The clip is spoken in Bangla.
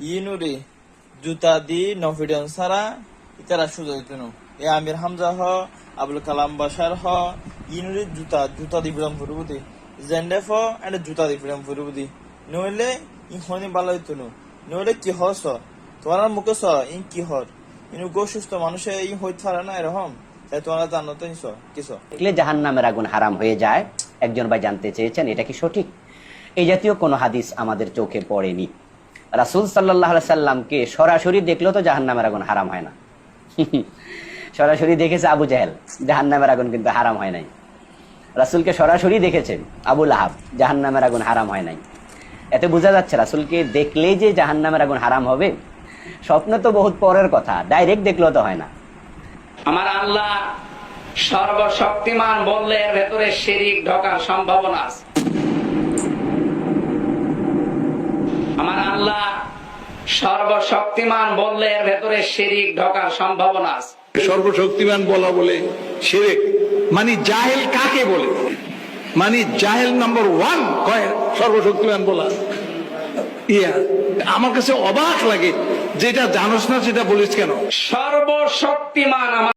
ইনুরে জুতা দি নফিডন সারা ইতারা সুজা দিতেন এ আমির হামজা হ, আবুল কালাম বাসার হ, ইনুরে জুতা জুতা দি বিরাম ফুরুবুদি জেন্ডেফ এন্ড জুতা দি বিরাম ফুরুবুদি নইলে ই হনি বালা দিতেন নইলে কি হস? তোমার মুখে স, ইন কি হর? ইনু গো সুস্থ মানুষে ই হইতে পারে না এরকম। তাই তোমার জানো তো নিছ কিস দেখলে জাহান নামের আগুন হারাম হয়ে যায়। একজন ভাই জানতে চেয়েছেন, এটা কি সঠিক? এই জাতীয় কোনো হাদিস আমাদের চোখে পড়েনি। রাসুল সাল্লাহ সাল্লামকে সরাসরি দেখলেও তো জাহান নামের আগুন হারাম হয় না। সরাসরি দেখেছে আবু জাহেল জাহান নামের আগুন কিন্তু হারাম হয় নাই। রাসুলকে সরাসরি দেখেছেন আবুল আহাব জাহান নামের আগুন হারাম হয় নাই। এতে বোঝা যাচ্ছে রাসুলকে দেখলেই যে জাহান নামের আগুন হারাম হবে, স্বপ্ন তো বহুত পরের কথা, ডাইরেক্ট দেখলেও তো হয় না। আমার আল্লাহ সর্বশক্তিমান বললে ভেতরে শিরিক ঢোকার সম্ভাবনা আছে আমার আল্লাহ সর্বশক্তিমান বললে এর ভেতরে শিরিক ঢোকার সম্ভাবনা আছে। সর্বশক্তিমান বলা বলে শিরিক মানে জাহেল কাকে বলে? মানে জাহেল নাম্বার ওয়ান কয়? সর্বশক্তিমান বলা। ইয়া আমার কাছে অবাক লাগে যেটা জানোস না সেটা বলিস কেন? সর্বশক্তিমান আমার